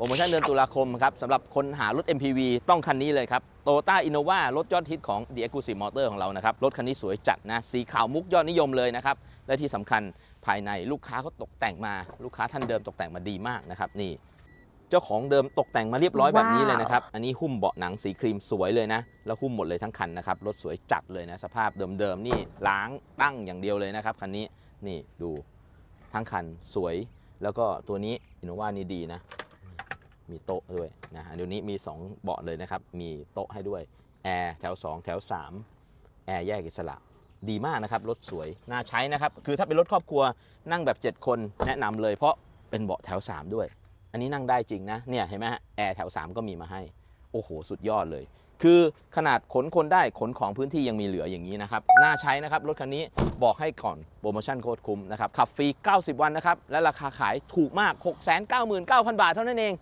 โปรโมชั่นเดือนตุลาคมครับสำหรับคนหารถ MPV ต้องคันนี้เลยครับ Toyota Innova รถยอดฮิตของ The Exclusive Motor ของเรานะครับ รถคันนี้สวยจัดนะ สีขาวมุกยอดนิยมเลยนะครับ และที่สำคัญภายในลูกค้าเขาตกแต่งมา ลูกค้าท่านเดิมตกแต่งมาดีมากนะครับ นี่ เจ้าของเดิมตกแต่งมาเรียบร้อยแบบนี้เลยนะครับ อันนี้หุ้มเบาะหนังสีครีมสวยเลยนะ แล้วหุ้มหมดเลยทั้งคันนะครับ รถสวยจัดเลยนะ สภาพเดิมๆนี่ล้างตั้งอย่างเดียวเลยนะครับคันนี้ นี่ดูทั้งคันสวย แล้วก็ตัวนี้อินโนวานี่ดีนะ มีโต๊ะด้วยนะฮะเดี๋ยวนี้มี 2 เบาะเลยนะครับ มีโต๊ะให้ด้วยแอร์แถว 2 แถว 3 แอร์แยกอิสระ ดีมากนะครับ รถสวย น่าใช้นะครับ คือถ้าเป็นรถครอบครัวนั่งแบบ 7 คนแนะนำเลยเพราะเป็นเบาะแถว 3 ด้วย อันนี้นั่งได้จริงนะ เนี่ยเห็นไหมฮะแอร์แถว 3 ก็มีมาให้ โอ้โห สุดยอดเลย คือขนาดขนคนได้ขนของพื้นที่ยังมีเหลืออย่างนี้นะครับน่าใช้นะครับรถคันนี้บอกให้ก่อนโปรโมชั่นโคตรคุ้มนะครับขับฟรี 90 วันนะครับและราคาขายถูกมาก 699,000 บาทเท่านั้นเอง